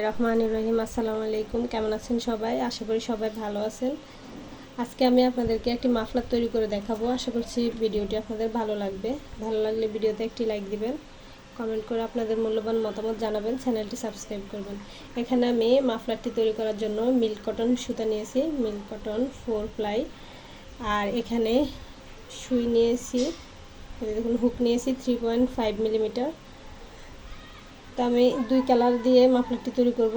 রহমান রহিম, আসসালামু আলাইকুম। কেমন আছেন সবাই? আশা করি সবাই ভালো আছেন। আজকে আমি আপনাদেরকে একটি মাফলার তৈরি করে দেখাবো। আশা করছি ভিডিওটি আপনাদের ভালো লাগবে। ভালো লাগলে ভিডিওতে একটি লাইক দিবেন, কমেন্ট করে আপনাদের মূল্যবান মতামত জানাবেন, চ্যানেলটি সাবস্ক্রাইব করবেন। এখানে আমি মাফলারটি তৈরি করার জন্য মিল্ক কটন সুতা নিয়েছি, মিল্ক কটন ফোর প্লাই। আর এখানে সুই নিয়েছি দেখুন, হুক নিয়েছি থ্রি পয়েন্ট ফাইভ মিলিমিটার তো আমি দুই কালার দিয়ে মাফলারটি তৈরি করব।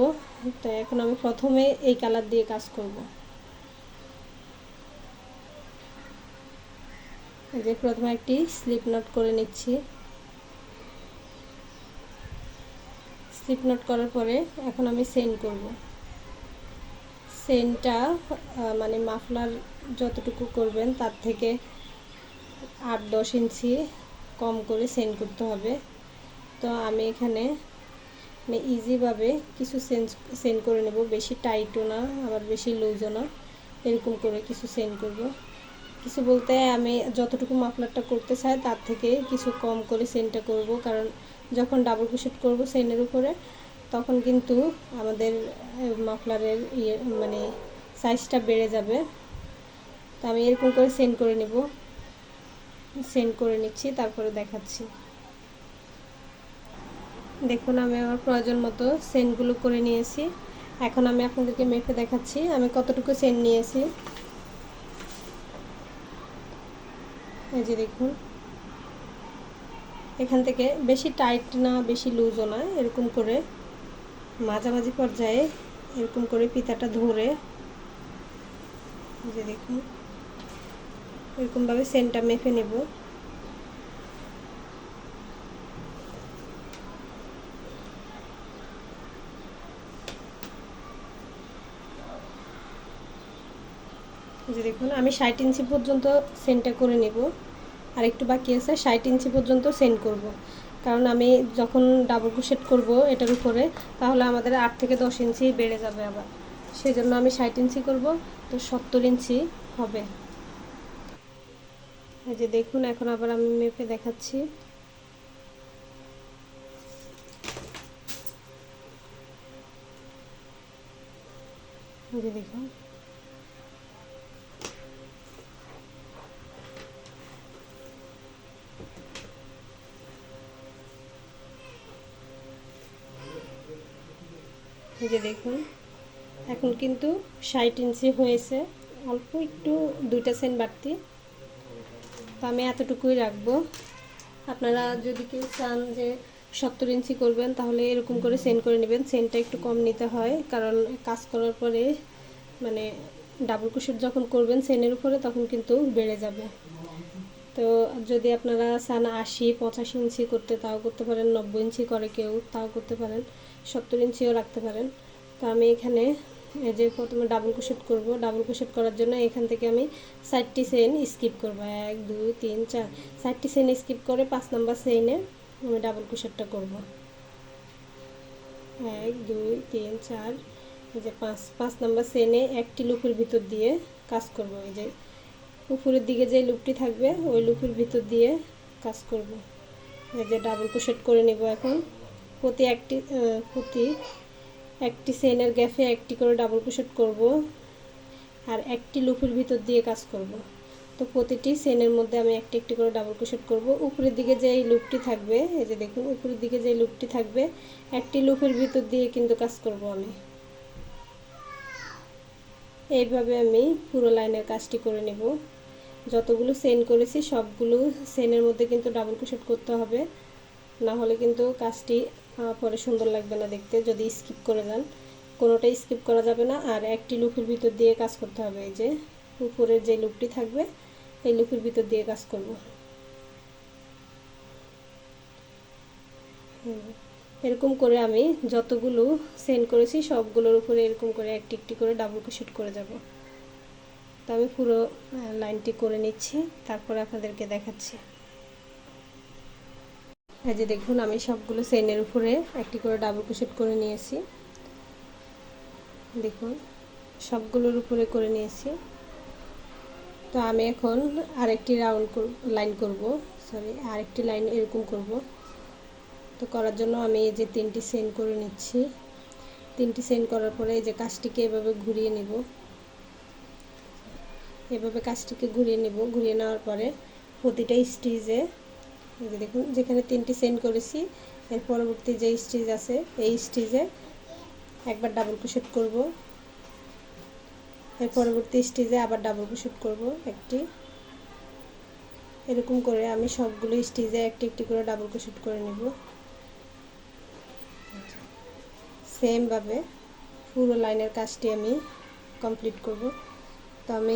তো এখন আমি প্রথমে এই কালার দিয়ে কাজ করব। যে প্রথমে একটি স্লিপ নট করে নিচ্ছি। স্লিপ নট করার পরে এখন আমি সেন্ড করব। সেন্টটা মানে মাফলার যতটুকু করবেন তার থেকে আট দশ ইঞ্চি কম করে সেন্ড করতে হবে। তো আমি এখানে মানে ইজিভাবে কিছু সেন্স সেন্ড করে নেব। বেশি টাইটও না, আবার বেশি লুজও না। এরকম করে কিছু সেন্ড করব। কিছু বলতে আমি যতটুকু মাফলারটা করতে চাই, তার থেকে কিছু কম করে সেন্টটা করব। কারণ যখন ডাবল ক্রোশেট করব সেনের উপরে, তখন কিন্তু আমাদের মাফলারের ইয়ে মানে সাইজটা বেড়ে যাবে। তো আমি এরকম করে সেন্ড করে নেব। সেন্ড করে নিচ্ছি, তারপরে দেখাচ্ছি। দেখুন, আমি আমার প্রয়োজন মতো সেন্টগুলো করে নিয়েছি। এখন আমি আপনাদেরকে মেপে দেখাচ্ছি, আমি কতটুকু সেন্ট নিয়েছি। এই যে দেখুন, এখান থেকে বেশি টাইট না, বেশি লুজও না, এরকম করে মাঝামাঝি পর্যায়ে এরকম করে পিতাটা ধরে যে দেখুন, এরকমভাবে সেন্টটা মেপে নেব। যে দেখুন, আমি ষাট ইঞ্চি পর্যন্ত সেন্টটা করে নেব। আর একটু বাকি আছে, ষাট ইঞ্চি পর্যন্ত সেন্ট করব। কারণ আমি যখন ডাবল ক্রোশেট করব এটার উপরে, তাহলে আমাদের আট থেকে দশ ইঞ্চি বেড়ে যাবে আবার। সেই জন্য আমি ষাট ইঞ্চি করব, তো সত্তর ইঞ্চি হবে। এই যে দেখুন, এখন আবার আমি মেপে দেখাচ্ছি। যে দেখুন। যে দেখুন, এখন কিন্তু ষাট ইঞ্চি হয়েছে, অল্প একটু, দুইটা সেন্ট বাড়তি। তো আমি এতটুকুই রাখব। আপনারা যদি কেউ চান যে সত্তর ইঞ্চি করবেন, তাহলে এরকম করে সেন্ড করে নেবেন। সেন্টটা একটু কম নিতে হয়, কারণ কাজ করার পরে মানে ডাবল কুশের যখন করবেন সেনের উপরে, তখন কিন্তু বেড়ে যাবে। তো যদি আপনারা চান আশি, পঁচাশি ইঞ্চি করতে, তাও করতে পারেন, নব্বই ইঞ্চি করে কেউ, তাও করতে পারেন। সত্তর ইঞ্চিও রাখতে পারেন। তো আমি এখানে এই যে প্রথমে ডাবল কুশেট করব। ডাবল কুশেট করার জন্য এখান থেকে আমি চারটি সেন স্কিপ করব। এক, দুই, তিন, চার। চারটি সেন স্কিপ করে পাঁচ নাম্বার সেনে আমি ডাবল কুশেটটা করব। এক, দুই, তিন, চার, এই যে পাঁচ পাঁচ নাম্বার সেনে একটি লুপের ভিতর দিয়ে কাজ করব। এই যে উপরের দিকে যে লুপটি থাকবে, ওই লুপের ভিতর দিয়ে কাজ করব। এই যে ডাবল কুশেট করে নেব এখন। প্রতি একটি প্রতি একটি সেনের গ্যাফে একটি করে ডাবল ক্রোশেট করব আর একটি লুপের ভিতর দিয়ে কাজ করব। তো প্রতিটি সেনের মধ্যে আমি একটি একটি করে ডাবল ক্রোশেট করব। উপরের দিকে যে এই লুপটি থাকবে, এই যে দেখুন, উপরের দিকে যে লুপটি থাকবে, একটি লুপের ভিতর দিয়ে কিন্তু কাজ করব আমি। এইভাবে আমি পুরো লাইনের কাজটি করে নেব। যতগুলো সেন করেছি, সবগুলো সেনের মধ্যে কিন্তু ডাবল ক্রোশেট করতে হবে। না হলে কিন্তু কাজটি পরে সুন্দর লাগবে না দেখতে, যদি স্কিপ করে যান। কোনোটাই স্কিপ করা যাবে না। আর একটি লুপের ভিতর দিয়ে কাজ করতে হবে, এই যে উপরের যে লুপটি থাকবে, এই লুপের ভিতর দিয়ে কাজ করব। এরকম করে আমি যতগুলো সেন্ড করেছি, সবগুলোর উপরে এরকম করে একটি একটি করে ডাবল ক্রোশেট করে যাব। তো আমি পুরো লাইনটি করে নিচ্ছি, তারপরে আপনাদেরকে দেখাচ্ছি। এই যে দেখুন, আমি সবগুলো সেনের উপরে একটি করে ডাবল ক্রোশেট করে নিয়েছি। দেখুন, সবগুলোর উপরে করে নিয়েছি। তো আমি এখন আরেকটি রাউন্ড লাইন করব। সরি আরেকটি লাইন এরকম করব। তো করার জন্য আমি এই যে তিনটি সেন করে নিচ্ছি। তিনটি সেন্ড করার পরে এই যে কাজটিকে এভাবে ঘুরিয়ে নিব। এভাবে কাজটিকে ঘুরিয়ে নেব। ঘুরিয়ে নেওয়ার পরে প্রতিটা এই যে দেখুন, যেখানে তিনটি সেন্ড করেছি, এর পরবর্তী যে স্টিচ আছে, এই স্টিচে একবার ডাবল ক্রোশেট করব। এর পরবর্তী স্টেজে আবার ডাবল ক্রোশেট করব একটি। এরকম করে আমি সবগুলো স্টেজে একটি একটি করে ডাবল ক্রোশেট করে নেব। সেমভাবে পুরো লাইনের কাজটি আমি কমপ্লিট করব। তো আমি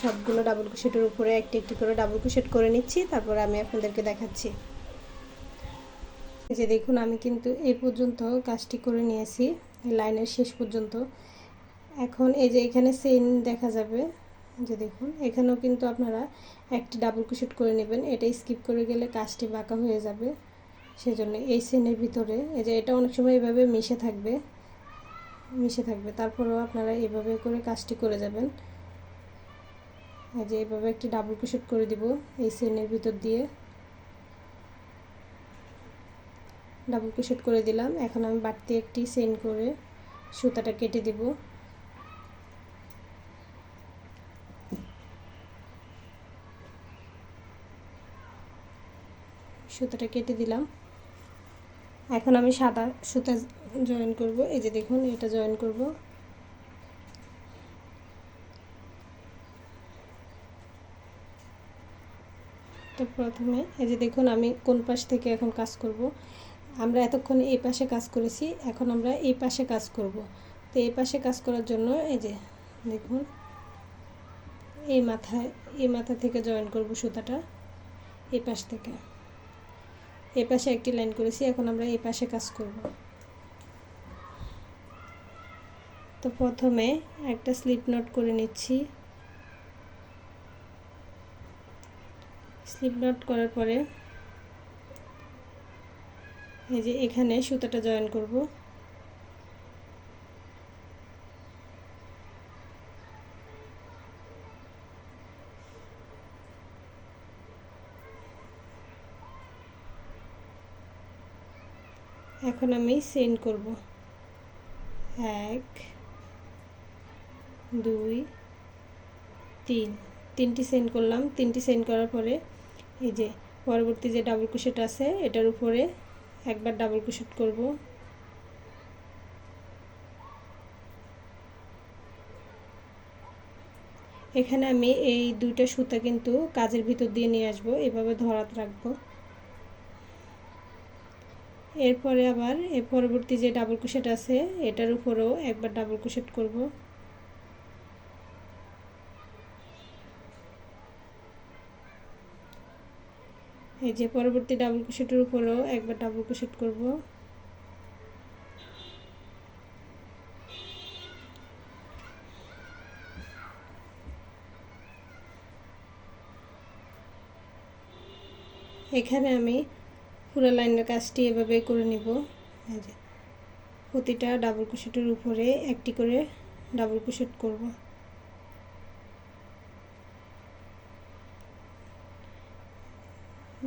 সবগুলো ডাবল কুশেটের উপরে একটি একটি করে ডাবল কুশেট করে নিচ্ছি, তারপর আমি আপনাদেরকে দেখাচ্ছি। যে দেখুন, আমি কিন্তু এই পর্যন্ত কাজটি করে নিয়েছি লাইনের শেষ পর্যন্ত। এখন এই যে এখানে সেন দেখা যাবে যে দেখুন, এখানেও কিন্তু আপনারা একটি ডাবল কুশেট করে নেবেন, এটা স্কিপ করে গেলে কাজটি বাঁকা হয়ে যাবে। সেজন্য এই সেনের ভিতরে, এই যে এটা অনেক সময় এভাবে মিশে থাকবে মিশে থাকবে, তারপরেও আপনারা এভাবে করে কাজটি করে যাবেন। এই যে এইভাবে একটি ডাবল ক্রোশেট করে দিব, এই সেনের ভিতর দিয়ে। ডাবল ক্রোশেট করে দিলাম, এখন আমি বাড়তি একটি সেন করে সুতাটা কেটে দিব। সুতাটা কেটে দিলাম। এখন আমি সাদা সুতা জয়েন করব, এই যে দেখুন এটা জয়েন করব। তো প্রথমে, এই যে দেখুন আমি কোন পাশ থেকে এখন কাজ করব। আমরা এতক্ষণ এই পাশে কাজ করেছি, এখন আমরা এই পাশে কাজ করব। তো এই পাশে কাজ করার জন্য এই যে দেখুন, এই মাথায়, এই মাথা থেকে জয়েন করব সুতাটা, এই পাশ থেকে। এই পাশে একটি লাইন করেছি, এখন আমরা এই পাশে কাজ করব। তো প্রথমে একটা স্লিপ নট করে নিচ্ছি। স্লিপ নট করার পরে এই যে এখানে সুতাটা জয়েন করব। এখন আমি সেন্ড করব। এক, দুই, তিন। তিনটি সেন্ড করলাম। তিনটি সেন্ড করার পরে এই যে পরবর্তী যে ডাবল কুশেট আছে, এটার উপরে একবার ডাবল কুশেট করব। এখানে আমি এই দুইটা সুতা কিন্তু কাজের ভিতর দিয়ে নিয়ে আসব, এভাবে ধরাত রাখব। এরপরে আবার এর পরবর্তী যে ডাবল ক্রোশেট আছে, এটার উপরেও একবার ডাবল কুশেট করব। এই যে পরবর্তী ডাবল ক্রোশেটের উপরেও একবার ডাবল ক্রোশেট করব। এখানে আমি পুরো লাইনের কাজটি এভাবে করে নিব। প্রতিটা ডাবল ক্রোশেটের উপরে একটি করে ডাবল ক্রোশেট করব।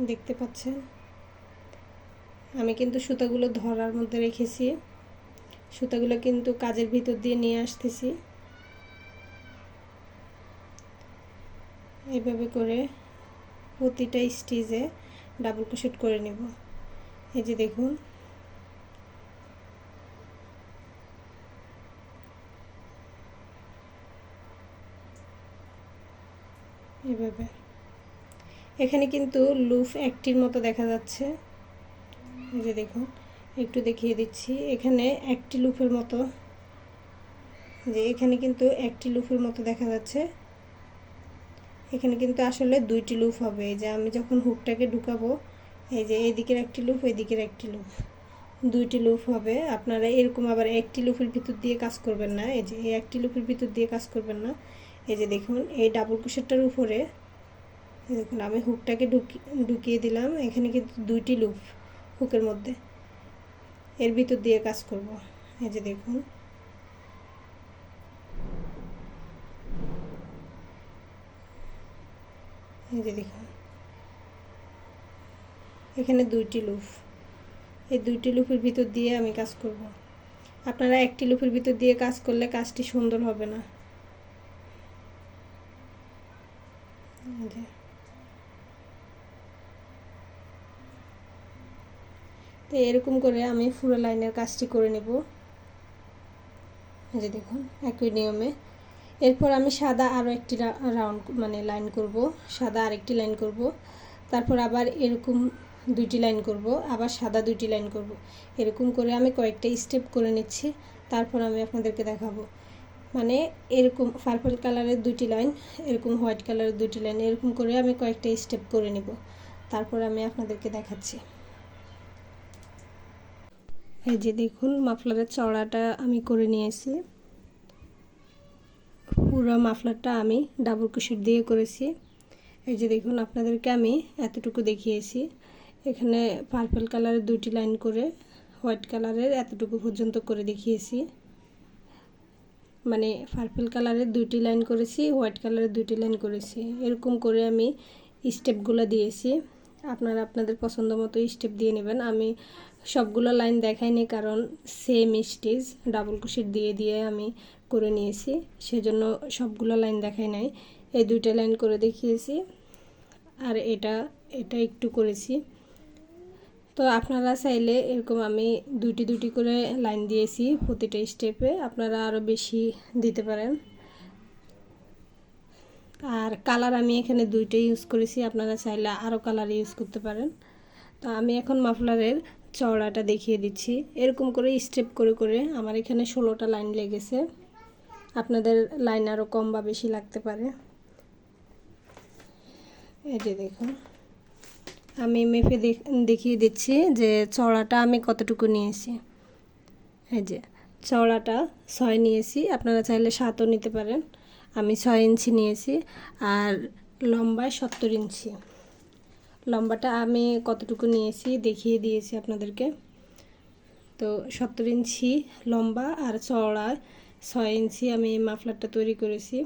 দেখতে পাচ্ছেন আমি কিন্তু সুতাগুলো ধরার মধ্যে রেখেছি। সুতাগুলো কিন্তু কাজের ভিতর দিয়ে নিয়ে আসতেছি। এইভাবে করে প্রতিটা স্টিজে ডাবল ক্রোশেট করে নেব। এই যে দেখুন। এভাবে। এখানে কিন্তু লুফ একটির মতো দেখা যাচ্ছে। এই যে দেখুন, একটু দেখিয়ে দিচ্ছি। এখানে একটি লুফের মতো যে এখানে কিন্তু একটি লুফের মতো দেখা যাচ্ছে। এখানে কিন্তু আসলে দুইটি লুপ হবে। যে আমি যখন হুকটাকে ঢুকাবো, এই যে এদিকের একটি লুপ এদিকের একটি লুপ দুইটি লুপ হবে। আপনারা এরকম আবার একটি লুপের ভিতর দিয়ে কাজ করবেন না। এই যে এই একটি লুপের ভিতর দিয়ে কাজ করবেন না। এই যে দেখুন, এই ডাবল কুশেরটার উপরে দেখুন, আমি হুকটাকে ঢুকি, ঢুকিয়ে দিলাম। এখানে কিন্তু দুইটি লুপ হুকের মধ্যে। এর ভিতর দিয়ে কাজ করব। এই যে দেখুন। এই যে দেখুন। এখানে দুইটি লুপ এই দুইটি লুপের ভিতর দিয়ে আমি কাজ করব। আপনারা একটি লুপের ভিতর দিয়ে কাজ করলে কাজটি সুন্দর হবে না এই যে। তো এরকম করে আমি পুরো লাইনের কাজটি করে নেব। যে দেখুন, একই নিয়মে। এরপর আমি সাদা আরও একটি রাউন্ড মানে লাইন করব। সাদা আরেকটি লাইন করব। তারপর আবার এরকম দুইটি লাইন করব। আবার সাদা দুইটি লাইন করব। এরকম করে আমি কয়েকটা স্টেপ করে নিচ্ছি। তারপর আমি আপনাদেরকে দেখাবো। মানে এরকম পার্পল কালারের দুইটি লাইন এরকম হোয়াইট কালারের দুইটি লাইন এরকম করে আমি কয়েকটা স্টেপ করে নিব। তারপর আমি আপনাদেরকে দেখাচ্ছি। এই যে দেখুন, মাফলারের চড়াটা আমি করে নিয়েছি। পুরো মাফলারটা আমি ডাবল কুশিট দিয়ে করেছি। এই যে দেখুন, আপনাদেরকে আমি এতটুকু দেখিয়েছি। এখানে পার্পল কালারের দুটি লাইন করে হোয়াইট কালারের এতটুকু পর্যন্ত করে দেখিয়েছি। মানে পার্পল কালারের দুইটি লাইন করেছি হোয়াইট কালারের দুইটি লাইন করেছি। এরকম করে আমি স্টেপগুলো দিয়েছি। আপনারা আপনাদের পছন্দ মতো স্টেপ দিয়ে নেবেন। আমি সবগুলো লাইন দেখাইনি, কারণ সেম স্টেজ ডাবল কুশিট দিয়ে দিয়ে আমি করে নিয়েছি। সেজন্য সবগুলো লাইন দেখাই নাই। এই দুইটা লাইন করে দেখিয়েছি। আর এটা এটা একটু করেছি। তো আপনারা চাইলে এরকম আমি দুইটি দুটি করে লাইন দিয়েছি প্রতিটা স্টেপে আপনারা আরও বেশি দিতে পারেন। আর কালার আমি এখানে দুইটাই ইউজ করেছি, আপনারা চাইলে আরও কালার ইউজ করতে পারেন। তো আমি এখন মাফলারের চওড়াটা দেখিয়ে দিচ্ছি। এরকম করে স্টেপ করে করে আমার এখানে ষোলোটা লাইন লেগেছে। আপনাদের লাইন আরও কম বা বেশি লাগতে পারে। এই যে দেখুন, আমি মেপে দেখিয়ে দিচ্ছি যে চওড়াটা আমি কতটুকু নিয়েছি। এই যে, চওড়াটা ছয় নিয়েছি, আপনারা চাইলে সাতও নিতে পারেন। আমি ছয় ইঞ্চি নিয়েছি আর লম্বায় সত্তর ইঞ্চি। লম্বাটা আমি কতটুকু নিয়েছি দেখিয়ে দিয়েছি আপনাদেরকে। তো সত্তর ইঞ্চি লম্বা আর চওড়া ছয় ইঞ্চি আমি এই মাফলারটা তৈরি করেছি।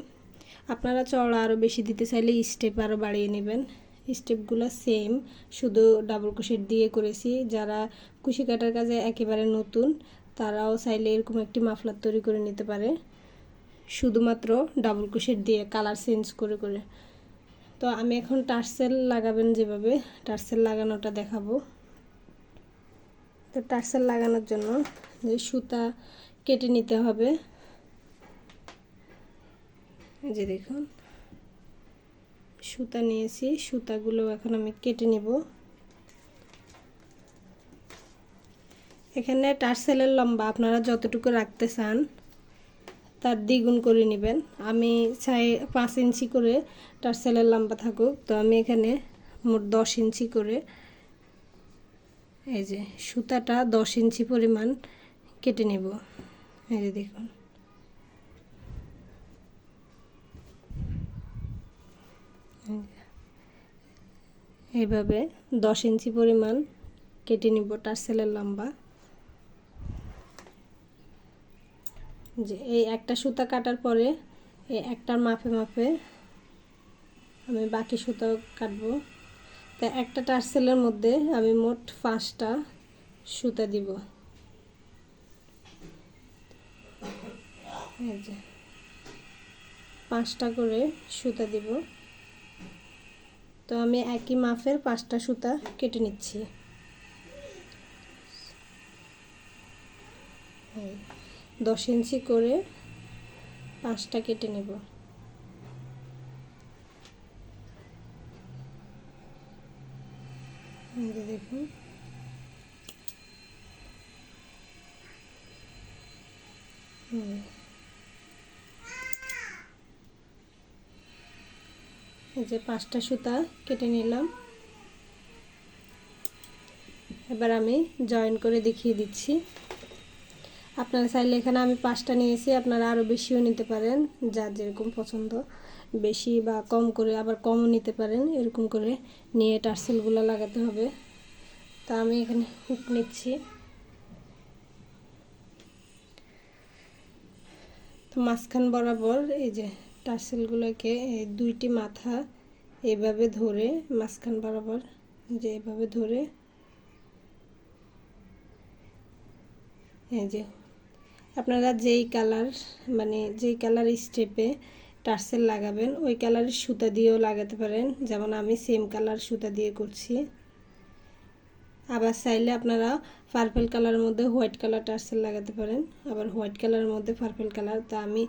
আপনারা চওড়া আরও বেশি দিতে চাইলে স্টেপ আরও বাড়িয়ে নেবেন। স্টেপগুলো সেম শুধু ডাবল কুশিট দিয়ে করেছি। যারা কুশি কাটার কাজে একেবারে নতুন, তারাও চাইলে এরকম একটি মাফলার তৈরি করে নিতে পারে। শুধুমাত্র ডাবল কুশিট দিয়ে কালার চেঞ্জ করে করে। তো আমি এখন টার্সেল লাগাবেন যেভাবে, টার্সেল লাগানোটা দেখাবো। তো টার্সেল লাগানোর জন্য যে সুতা কেটে নিতে হবে। এই যে দেখুন, সুতা নিয়েছি, সুতাগুলো এখন আমি কেটে নেব। এখানে টার্সেলের লম্বা আপনারা যতটুকু রাখতে চান তার দ্বিগুণ করে নেবেন। আমি চাই পাঁচ ইঞ্চি করে তার সেলের লম্বা থাকুক। তো আমি এখানে মোট দশ ইঞ্চি করে এই যে সুতাটা দশ ইঞ্চি পরিমাণ কেটে নেব। এই যে দেখুন। এইভাবে দশ ইঞ্চি পরিমাণ কেটে নিব টার্সেলের লম্বা। যে এই একটা সুতা কাটার পরে এই একটার মাপে মাপে আমি বাকি সুতা কাটবো। তা একটা টার্সেলের মধ্যে আমি মোট পাঁচটা সুতা দিব। পাঁচটা করে সুতা দিব। তো আমি একই মাপের পাঁচটা সুতা কেটে নিচ্ছি। দশ ইঞ্চি করে পাঁচটা কেটে নেব। দেখুন। এই যে পাঁচটা সুতা কেটে নিলাম। এবার আমি জয়েন করে দেখিয়ে দিচ্ছি। আপনারা চাইলে এখানে আমি পাঁচটা নিয়েছি, আপনারা আরও বেশিও নিতে পারেন, যার যেরকম পছন্দ। বেশি বা কম করে, আবার কমও নিতে পারেন, এরকম করে নিয়ে টার্সেলগুলো লাগাতে হবে। তা আমি এখানে হুক নিচ্ছি। তো মাঝখান বরাবর এই যে টার্সেলগুলোকে দুইটি মাথা এভাবে ধরে, মাঝখান বরাবর যে এভাবে ধরে, এই যে আপনারা যেই কালার মানে যেই কালার স্টেপে টার্সেল লাগাবেন, ওই কালারের সুতা দিয়েও লাগাতে পারেন। যেমন আমি সেম কালার সুতা দিয়ে করছি। আবার চাইলে আপনারা পার্পেল কালারের মধ্যে হোয়াইট কালার টার্সেল লাগাতে পারেন। আবার হোয়াইট কালারের মধ্যে পার্পেল কালার। তা আমি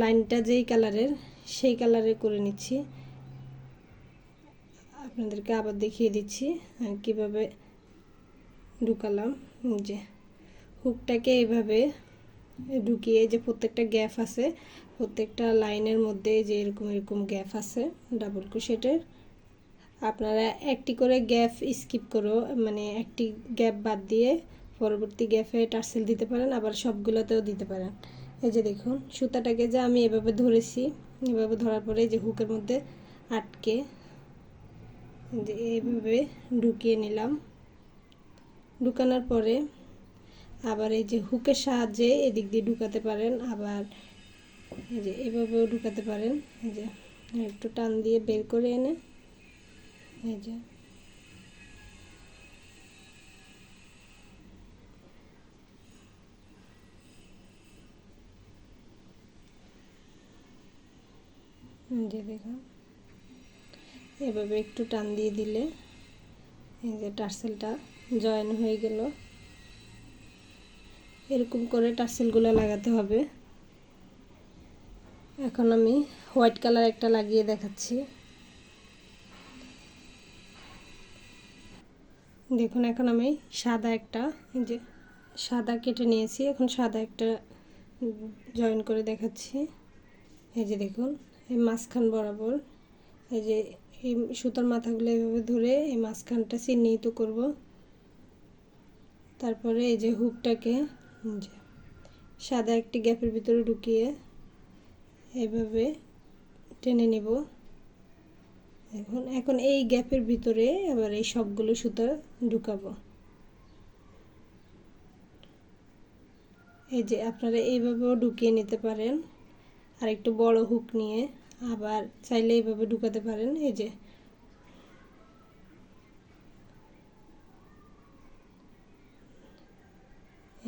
লাইনটা যেই কালারের সেই কালারে করে নিচ্ছি। আপনাদেরকে আবার দেখিয়ে দিচ্ছি কীভাবে ঢুকালাম। যে হুকটাকে এইভাবে ঢুকিয়ে যে প্রত্যেকটা গ্যাপ আছে, প্রত্যেকটা লাইনের মধ্যে যে এরকম এরকম গ্যাপ আছে ডাবল ক্রোশেটের আপনারা একটি করে গ্যাপ স্কিপ করো মানে একটি গ্যাপ বাদ দিয়ে পরবর্তী গ্যাপে টার্সেল দিতে পারেন, আবার সবগুলোতেও দিতে পারেন। এই যে দেখুন, সুতাটাকে যে আমি এভাবে ধরেছি, এভাবে ধরার পরে যে হুকের মধ্যে আটকে যে এইভাবে ঢুকিয়ে নিলাম। ঢুকানোর পরে আবার এই যে হুকের সাহায্যে এদিক দিয়ে ঢুকাতে পারেন, আবার এই যে এভাবেও ঢুকাতে পারেন। এই যে একটু টান দিয়ে বের করে এনে, এই যে। যে দেখুন, এভাবে একটু টান দিয়ে দিলে এই যে টার্সেলটা জয়েন হয়ে গেল। এরকম করে টার্সেলগুলো লাগাতে হবে। এখন আমি হোয়াইট কালার একটা লাগিয়ে দেখাচ্ছি। দেখুন, এখন আমি সাদা একটা যে সাদা কেটে নিয়েছি। এখন সাদা একটা জয়েন করে দেখাচ্ছি। এই যে দেখুন, এই মাঝখান বরাবর, এই যে এই সুতার মাথাগুলো এভাবে ধরে এই মাঝখানটা চিহ্নিত করব। তারপরে এই যে হুকটাকে যে সাদা একটি গ্যাপের ভিতরে ঢুকিয়ে এভাবে টেনে নেব। এখন এখন এই গ্যাপের ভিতরে এবার এই সবগুলো সুতা ঢুকাবো। এই যে আপনারা এইভাবেও ঢুকিয়ে নিতে পারেন। আর একটু বড় হুক নিয়ে আবার চাইলে এইভাবে ঢুকাতে পারেন। এই যে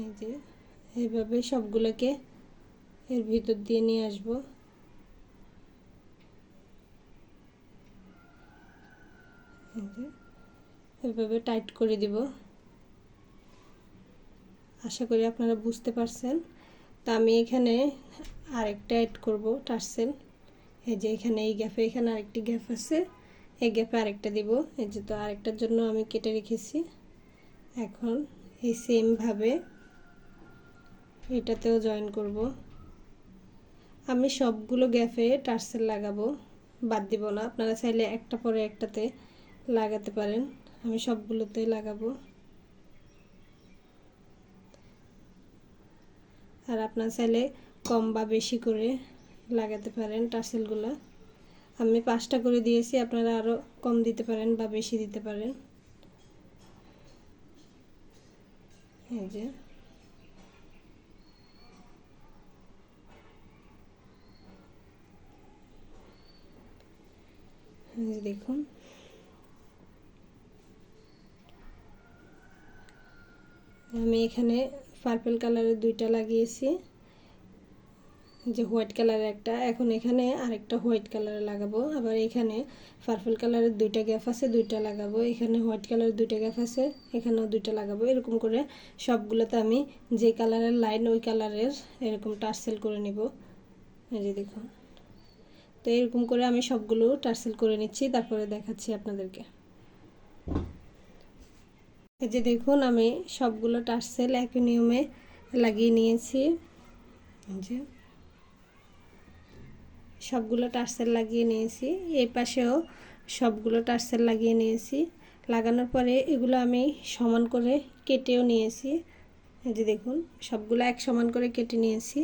এই যে এইভাবে সবগুলোকে এর ভিতর দিয়ে নিয়ে আসব। এভাবে টাইট করে দিব। আশা করি আপনারা বুঝতে পারছেন। তা আমি এখানে আরেকটা অ্যাড করব, টার্সেল। এই যে এখানে এই গ্যাপে এখানে আরেকটি গ্যাপ আছে, এই গ্যাপে আরেকটা দিব। এই যে তো আরেকটার জন্য আমি কেটে রেখেছি। এখন এই সেমভাবে এটাতেও জয়েন করব। আমি সবগুলো গ্যাপে টার্সেল লাগাবো, বাদ দিব না। আপনারা চাইলে একটা পরে একটাতে লাগাতে পারেন। আমি সবগুলোতে লাগাবো। আর আপনার চাইলে কম বা বেশি করে লাগাতে পারেন টার্সেলগুলো। আমি পাঁচটা করে দিয়েছি, আপনারা আরও কম দিতে পারেন বা বেশি দিতে পারেন। এই যে। দেখুন। আমি এখানে পার্পেল কালারের দুইটা লাগিয়েছি। যে হোয়াইট কালারের একটা। এখন এখানে আরেকটা হোয়াইট কালারে লাগাবো। আবার এখানে পার্পেল কালারের দুইটা গ্যাপ আছে, দুইটা লাগাবো। এখানে হোয়াইট কালারের দুইটা গ্যাপ আছে, এখানেও দুইটা লাগাবো। এরকম করে সবগুলোতে আমি যে কালারের লাইন ওই কালারের এরকম টার্সেল করে নিব। এই যে দেখুন। তো এরকম করে আমি সবগুলো টার্সেল করে নিচ্ছি, তারপরে দেখাচ্ছি আপনাদেরকে। এই যে দেখুন, আমি সবগুলো টার্সেল একই নিয়মে লাগিয়ে নিয়েছি। যে সবগুলো টার্সেল লাগিয়ে নিয়েছি, এই পাশেও সবগুলো টার্সেল লাগিয়ে নিয়েছি। লাগানোর পরে এগুলো আমি সমান করে কেটেও নিয়েছি। এই যে দেখুন, সবগুলো এক সমান করে কেটে নিয়েছি।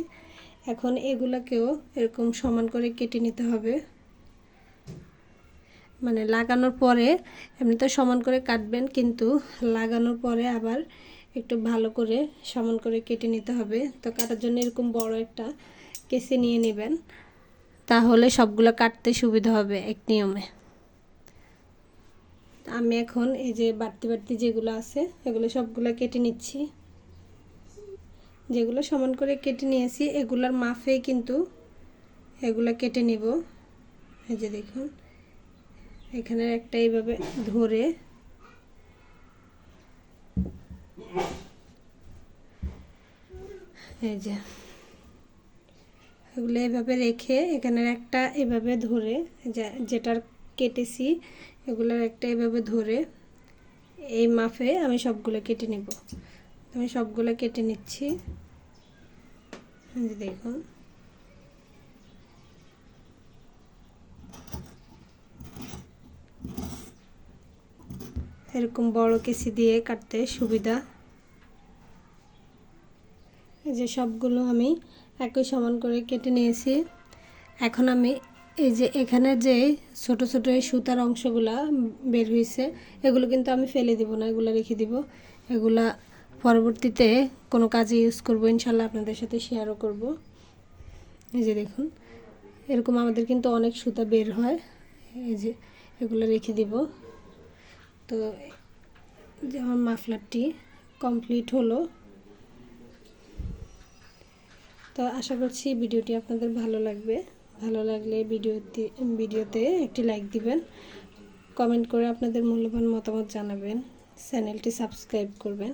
এখন এগুলোকেও এরকম সমান করে কেটে নিতে হবে। মানে লাগানোর পরে এমনি তো সমান করে কাটবেন, কিন্তু লাগানোর পরে আবার একটু ভালো করে সমান করে কেটে নিতে হবে। তো কাটার জন্য এরকম বড় একটা কেসে নিয়ে নেবেন, তাহলে সবগুলো কাটতে সুবিধা হবে এক নিয়মে। আমি এখন এই যে বাড়তি বাড়তি যেগুলো আছে, এগুলো সবগুলো কেটে নিচ্ছি। যেগুলো সমান করে কেটে নিয়েছি, এগুলার মাফে কিন্তু এগুলো কেটে নিব। এই যে দেখুন এখানে একটা এইভাবে ধরে এই যে এগুলো এভাবে রেখে এখানের একটা এভাবে ধরে যেটার কেটেছি এগুলোর একটা এভাবে ধরে এই মাফে আমি সবগুলো কেটে নেব। আমি সবগুলো কেটে নিচ্ছি। দেখুন। এরকম বড় কেসি দিয়ে কাটতে সুবিধা। এই যে সবগুলো আমি একই সমান করে কেটে নিয়েছি। এখন আমি এই যে এখানে যে ছোট ছোট এই সুতার অংশগুলা বের হয়েছে এগুলো কিন্তু আমি ফেলে দিব না, এগুলো রেখে দিব। এগুলা পরবর্তীতে কোনো কাজে ইউজ করব, ইনশাল্লাহ আপনাদের সাথে শেয়ারও করব। এই যে দেখুন, এরকম আমাদের কিন্তু অনেক সুতা বের হয়। এই যে এগুলো রেখে দিব। তো যে আমার মাফলারটি কমপ্লিট হলো। তো আশা করছি ভিডিওটি আপনাদের ভালো লাগবে। ভালো লাগলে ভিডিওতে ভিডিওতে একটি লাইক দিবেন। কমেন্ট করে আপনাদের মূল্যবান মতামত জানাবেন। চ্যানেলটি সাবস্ক্রাইব করবেন।